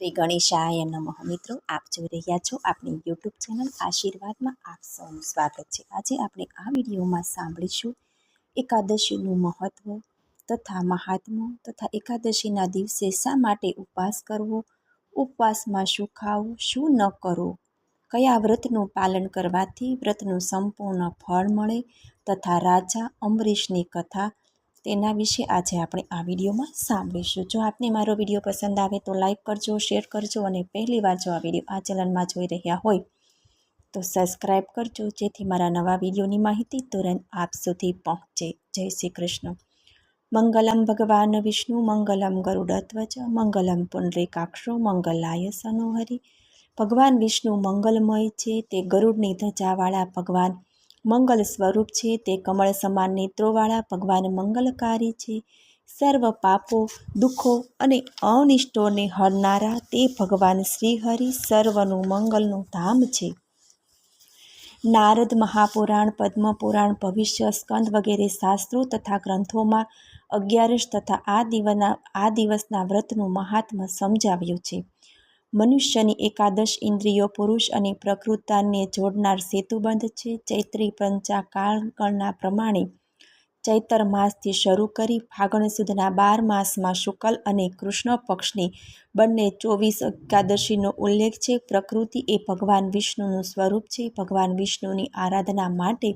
શ્રી ગણેશાય નમઃ. મિત્રો, આપ જોઈ રહ્યા છો આપણી યુટ્યુબ ચેનલ આશીર્વાદમાં આપ સૌનું સ્વાગત છે. આજે આપણે આ વિડીયોમાં સાંભળીશું એકાદશીનું મહત્ત્વ તથા મહાત્મ્ય તથા એકાદશીના દિવસે શા માટે ઉપવાસ કરવો, ઉપવાસમાં શું ખાવું, શું ન કરવું કયા વ્રતનું પાલન કરવાથી વ્રતનું સંપૂર્ણ ફળ મળે તથા રાજા અમરીશની કથા તેના વિશે આજે આપણે આ વિડીયોમાં સાંભળીશું. જો આપને મારો વીડિયો પસંદ આવે તો લાઇક કરજો, શેર કરજો અને પહેલી વાર જો આ વીડિયો આ ચેનલમાં જોઈ રહ્યા હોય તો સબસ્ક્રાઈબ કરજો, જેથી મારા નવા વિડીયોની માહિતી તુરંત આપ સુધી પહોંચે. જય શ્રી કૃષ્ણ. મંગલમ ભગવાન વિષ્ણુ, મંગલમ ગરુડધ્વજ મંગલમ પુનરેકાક્ષો, મંગલાય સનોહરી. ભગવાન વિષ્ણુ મંગલમય છે, તે ગરુડની ધજાવાળા ભગવાન મંગલ સ્વરૂપ છે, તે કમળ સમાન નેત્રોવાળા, ભગવાન મંગલકારી છે. સર્વ પાપો, દુઃખો અને અનિષ્ટોને હરનારા તે ભગવાન શ્રીહરિ સર્વનું મંગલનું ધામ છે. નારદ મહાપુરાણ, પદ્મપુરાણ, ભવિષ્ય સ્કંદ વગેરે શાસ્ત્રો તથા ગ્રંથોમાં અગિયારસ તથા આ દિવસના આ દિવસના વ્રતનું મહાત્મ્ય સમજાવ્યું છે. મનુષ્યની એકાદશ ઇન્દ્રિયો, પુરુષ અને પ્રકૃતાને જોડનાર સેતુબંધ છે. ચૈત્રી પંચા પંચાકાળના પ્રમાણે ચૈતર માસથી શરૂ કરી ફાગણ સુધીના બાર માસમાં શુકલ અને કૃષ્ણ પક્ષની બંને ચોવીસ એકાદશીનો ઉલ્લેખ છે. પ્રકૃતિ એ ભગવાન વિષ્ણુનું સ્વરૂપ છે. ભગવાન વિષ્ણુની આરાધના માટે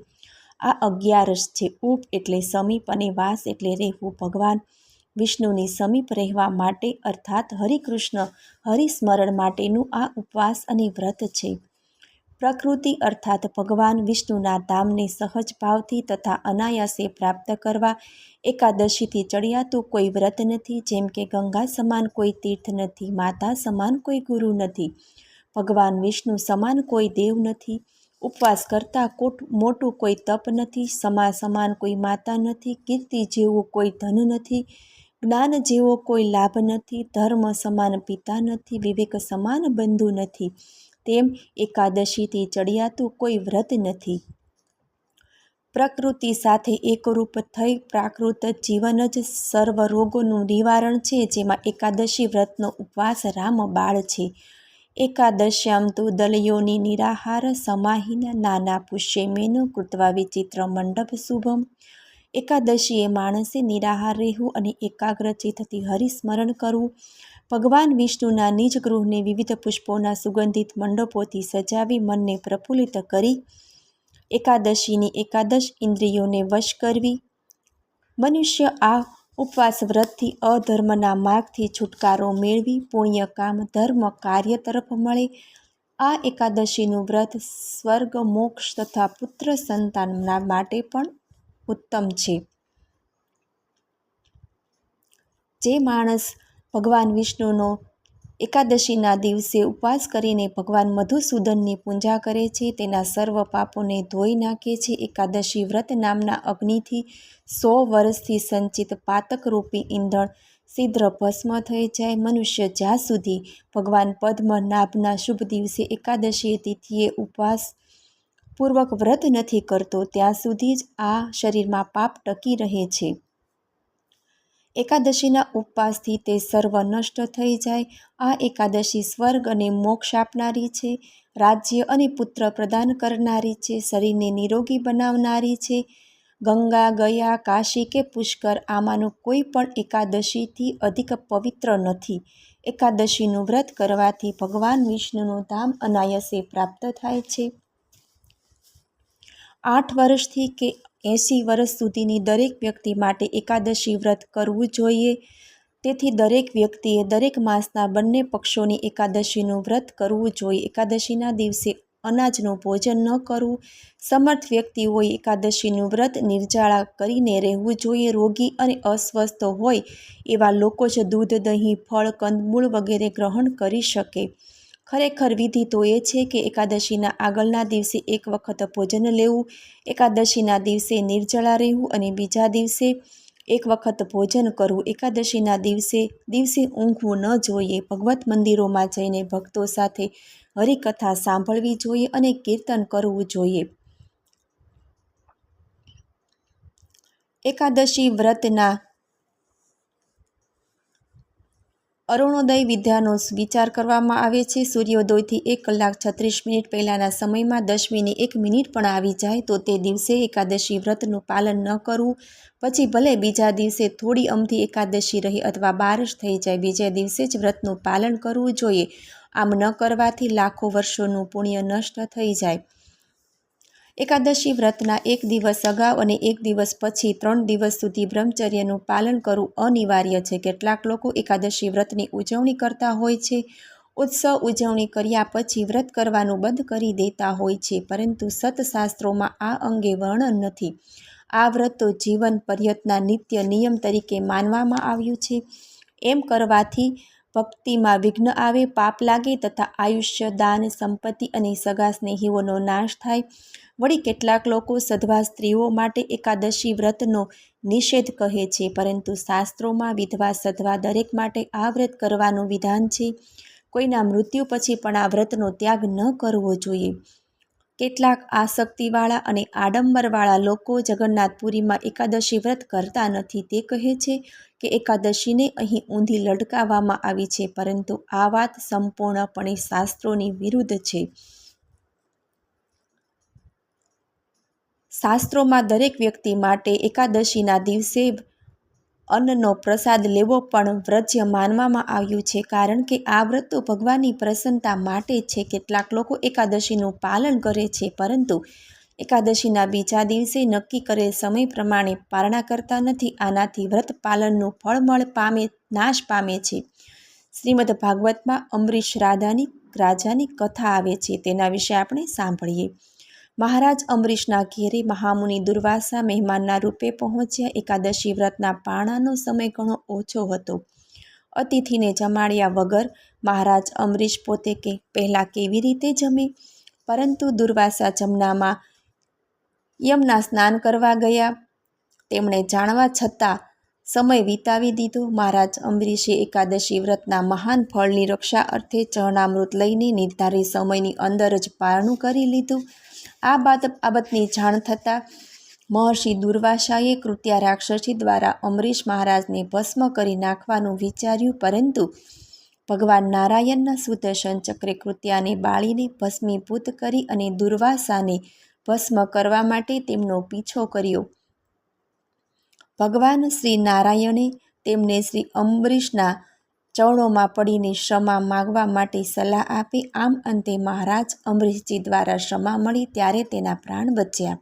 આ અગિયારસ છે. ઉપ એટલે સમીપ અને વાસ એટલે રહેવું. ભગવાન વિષ્ણુની સમીપ રહેવા માટે, અર્થાત હરિકૃષ્ણ, હરિસ્મરણ માટેનું આ ઉપવાસ અને વ્રત છે. પ્રકૃતિ, અર્થાત ભગવાન વિષ્ણુના ધામને સહજ ભાવથી તથા અનાયાસે પ્રાપ્ત કરવા, એકાદશીથી ચડિયાતું કોઈ વ્રત નથી, જેમ કે ગંગા સમાન કોઈ તીર્થ નથી, માતા સમાન કોઈ ગુરુ નથી, ભગવાન વિષ્ણુ સમાન કોઈ દેવ નથી, ઉપવાસ કરતાં કોટ મોટું કોઈ તપ નથી, સમા સમાન કોઈ માતા નથી, કીર્તિ જેવું કોઈ ધન નથી જ્ઞાન જેવો કોઈ લાભ નથી, ધર્મ સમાન પિતા નથી, વિવેક સમાન બંધુ નથી, તેમ એકાદશીથી ચડિયાતું કોઈ વ્રત નથી. પ્રકૃતિ સાથે એકરૂપ થઈ પ્રાકૃત જીવન જ સર્વ રોગોનું નિવારણ છે, જેમાં એકાદશી વ્રતનો ઉપવાસ રામ બાળ છે. એકાદશ્યામ તો દલયોની નિરાહાર, સમાહિના નાના પુષ્યમેન કૃત્વા વિચિત્ર મંડપ શુભમ. એકાદશીએ માણસે નિરાહાર રહેવું અને એકાગ્રચિત્તથી હરિસ્મરણ કરવું. ભગવાન વિષ્ણુના નિજ ગૃહને વિવિધ પુષ્પોના સુગંધિત મંડપોથી સજાવી મનને પ્રફુલ્લિત કરી. એકાદશીની એકાદશ ઇન્દ્રિયોને વશ કરવી. મનુષ્ય આ ઉપવાસ વ્રતથી અધર્મના માર્ગથી છુટકારો મેળવી પુણ્ય કામ ધર્મ કાર્ય તરફ મળે. આ એકાદશીનું વ્રત સ્વર્ગ, મોક્ષ તથા પુત્ર સંતાનના માટે પણ ઉત્તમ છે. જે માણસ ભગવાન વિષ્ણુનો એકાદશીના દિવસે ઉપવાસ કરીને ભગવાન મધુસૂદનની પૂજા કરે છે, તેના સર્વ પાપોને ધોઈ નાખે છે. એકાદશી વ્રત નામના અગ્નિથી સો વર્ષથી સંચિત પાતકરૂપી ઈંધણ સિદ્ર ભસ્મ થઈ જાય. મનુષ્ય જ્યાં સુધી ભગવાન પદ્મનાભના શુભ દિવસે એકાદશી તિથિએ ઉપવાસ પૂર્વક વ્રત નથી કરતો, ત્યાં સુધી જ આ શરીરમાં પાપ ટકી રહે છે. એકાદશીના ઉપવાસથી તે સર્વ નષ્ટ થઈ જાય. આ એકાદશી સ્વર્ગ અને મોક્ષ આપનારી છે. રાજ્ય અને પુત્ર પ્રદાન કરનારી છે. શરીરને નિરોગી બનાવનારી છે. ગંગા, ગયા, કાશી કે પુષ્કર આમાંનું કોઈ પણ એકાદશીથી અધિક પવિત્ર નથી. એકાદશીનું વ્રત કરવાથી ભગવાન વિષ્ણુનું ધામ અનાયસે પ્રાપ્ત થાય છે. આઠ વર્ષથી કે એંસી વર્ષ સુધીની દરેક વ્યક્તિ માટે એકાદશી વ્રત કરવું જોઈએ. તેથી દરેક વ્યક્તિએ દરેક માસના બંને પક્ષોની એકાદશીનું વ્રત કરવું જોઈએ. એકાદશીના દિવસે અનાજનું ભોજન ન કરવું. સમર્થ વ્યક્તિઓએ એકાદશીનું વ્રત નિર્જાળા કરીને રહેવું જોઈએ. રોગી અને અસ્વસ્થ હોય એવા લોકો જ દૂધ, દહીં, ફળ કંદમૂળ વગેરે ગ્રહણ કરી શકે. ખરેખર વિધિ તો એ છે કે એકાદશીના આગળના દિવસે એક વખત ભોજન લેવું, એકાદશીના દિવસે નિર્જળા રહેવું અને બીજા દિવસે એક વખત ભોજન કરવું. એકાદશીના દિવસે દિવસે ઊંઘવું ન જોઈએ. ભગવત મંદિરોમાં જઈને ભક્તો સાથે હરિકથા સાંભળવી જોઈએ અને કીર્તન કરવું જોઈએ. એકાદશી વ્રતના અરુણોદય વિદ્યાનો વિચાર કરવામાં આવે છે. સૂર્યોદયથી એક કલાક છત્રીસ મિનિટ પહેલાંના સમયમાં દશમીની એક મિનિટ પણ આવી જાય તો તે દિવસે એકાદશી વ્રતનું પાલન ન કરવું. પછી ભલે બીજા દિવસે થોડી અમથી એકાદશી રહી અથવા બારશ થઈ જાય, બીજા દિવસે જ વ્રતનું પાલન કરવું જોઈએ. આમ ન કરવાથી લાખો વર્ષોનું પુણ્ય નષ્ટ થઈ જાય. એકાદશી વ્રતના એક દિવસ અગાઉ અને એક દિવસ પછી ત્રણ દિવસ સુધી બ્રહ્મચર્યનું પાલન કરવું અનિવાર્ય છે. કેટલાક લોકો એકાદશી વ્રતની ઉજવણી કરતા હોય છે. ઉત્સવ ઉજવણી કર્યા પછી વ્રત કરવાનું બંધ કરી દેતા હોય છે, પરંતુ સતશાસ્ત્રોમાં આ અંગે વર્ણન નથી. આ વ્રત તો જીવન પર્યતના નિત્ય નિયમ તરીકે માનવામાં આવ્યું છે. એમ કરવાથી ભક્તિમાં વિઘ્ન આવે, પાપ લાગે તથા આયુષ્ય, દાન, સંપત્તિ અને સગા સ્નેહીઓનો નાશ થાય. વળી કેટલાક લોકો સધવા સ્ત્રીઓ માટે એકાદશી વ્રતનો નિષેધ કહે છે, પરંતુ શાસ્ત્રોમાં વિધવા સધવા દરેક માટે આ વ્રત કરવાનું વિધાન છે. કોઈના મૃત્યુ પછી પણ આ વ્રતનો ત્યાગ ન કરવો જોઈએ. કેટલાક આસક્તિવાળા અને આડંબરવાળા લોકો જગન્નાથપુરીમાં એકાદશી વ્રત કરતા નથી. તે કહે છે કે એકાદશીને અહીં ઊંધી લટકાવવામાં આવી છે, પરંતુ આ વાત સંપૂર્ણપણે શાસ્ત્રોની વિરુદ્ધ છે. શાસ્ત્રોમાં દરેક વ્યક્તિ માટે એકાદશીના દિવસે અન્નનો પ્રસાદ લેવો પણ વ્રજ્ય માનવામાં આવ્યું છે કારણ કે આ વ્રત તો ભગવાનની પ્રસન્નતા માટે છે. કેટલાક લોકો એકાદશીનું પાલન કરે છે, પરંતુ એકાદશીના બીજા દિવસે નક્કી કરેલ સમય પ્રમાણે પારણા કરતા નથી. આનાથી વ્રત પાલનનું ફળમળ પામે, નાશ પામે છે. શ્રીમદ ભાગવતમાં અમરીશ રાધાની, રાજાની કથા આવે છે. તેના વિશે આપણે સાંભળીએ. મહારાજ અંબરીશના ઘેરે મહામુનિ દુર્વાસા મહેમાનના રૂપે પહોંચ્યા. એકાદશી વ્રતના પાણાનો સમય ઘણો ઓછો હતો. અતિથિને જમાડ્યા વગર મહારાજ અંબરીશ પોતે કે, પહેલાં કેવી રીતે જમે? પરંતુ દુર્વાસા જમનામાં યમના સ્નાન કરવા ગયા. તેમણે જાણવા છતાં સમય વિતાવી દીધો. મહારાજ અંબરીશે એકાદશી વ્રતના મહાન ફળની રક્ષા અર્થે ચરણામૃત લઈને નિર્ધારિત સમયની અંદર જ પારણું કરી લીધું. આ બાદ બાબતની જાણ થતાં મહર્ષિ દુર્વાસાએ કૃત્યા રાક્ષસી દ્વારા અમરીશ મહારાજને ભસ્મ કરી નાખવાનું વિચાર્યું, પરંતુ ભગવાન નારાયણના સુદર્શન ચક્રે કૃત્યાને બાળીને ભસ્મીભૂત કરી અને દુર્વાસાને ભસ્મ કરવા માટે તેમનો પીછો કર્યો. ભગવાન શ્રી નારાયણે તેમને શ્રી અંબરીશના ચરણોમાં પડીને ક્ષમા માગવા માટે સલાહ આપી આમ અંતે મહારાજ અમરીશજી દ્વારા ક્ષમા મળી ત્યારે તેના પ્રાણ બચ્યા.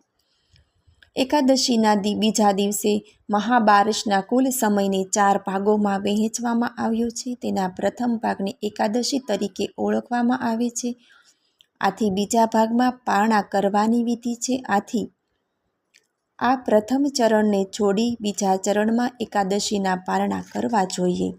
એકાદશીના દી બીજા દિવસે મહાબારસના કુલ સમયને ચાર ભાગોમાં વહેંચવામાં આવ્યો છે. તેના પ્રથમ ભાગને એકાદશી તરીકે ઓળખવામાં આવે છે. આથી બીજા ભાગમાં પારણા કરવાની વિધિ છે. આથી આ પ્રથમ ચરણને છોડી બીજા ચરણમાં એકાદશીના પારણા કરવા જોઈએ.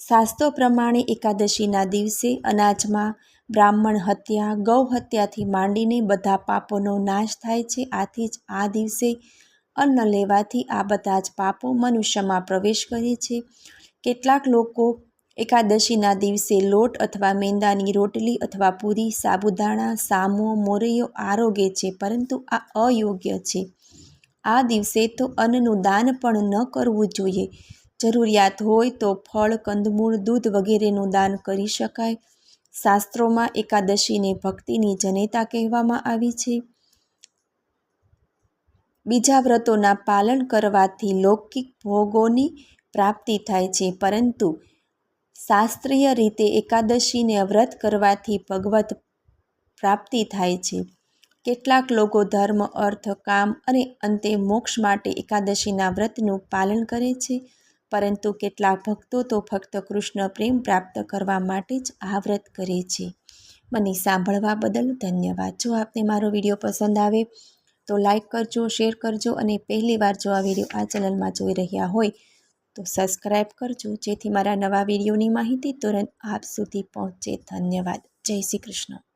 શાસ્ત્રો પ્રમાણે એકાદશીના દિવસે અનાજમાં બ્રાહ્મણ હત્યા, ગૌ હત્યાથી માંડીને બધા પાપોનો નાશ થાય છે. આથી જ આ દિવસે અન્ન લેવાથી આ બધા જ પાપો મનુષ્યમાં પ્રવેશ કરે છે. કેટલાક લોકો એકાદશીના દિવસે લોટ અથવા મેંદાની રોટલી અથવા પૂરી, સાબુદાણા, સામો, મોરૈયો આરોગે છે, પરંતુ આ અયોગ્ય છે. આ દિવસે તો અન્નનું દાન પણ ન કરવું જોઈએ. જરૂરિયાત હોય તો ફળ, કંદમૂળ, દૂધ વગેરેનું દાન કરી શકાય. શાસ્ત્રોમાં એકાદશીને ભક્તિની જનેતા કહેવામાં આવી છે. બીજા વ્રતોના પાલન કરવાથી લૌકિક ભોગોની પ્રાપ્તિ થાય છે, પરંતુ શાસ્ત્રીય રીતે એકાદશીને વ્રત કરવાથી ભગવત પ્રાપ્તિ થાય છે. કેટલાક લોકો ધર્મ, અર્થ, કામ અને અંતે મોક્ષ માટે એકાદશીના વ્રતનું પાલન કરે છે. પરંતુ કેટલાક ભક્તો તો ફક્ત કૃષ્ણ પ્રેમ પ્રાપ્ત કરવા માટે જ આ વ્રત કરે છે. મને સાંભળવા બદલ ધન્યવાદ. જો આપને મારો વીડિયો પસંદ આવે તો લાઈક કરજો, શેર કરજો અને પહેલીવાર જો આ વીડિયો આ ચેનલમાં જોઈ રહ્યા હોય તો સબસ્ક્રાઈબ કરજો. જેથી મારા નવા વિડીયોની માહિતી તુરંત આપ સુધી પહોંચે. ધન્યવાદ. જય શ્રી કૃષ્ણ.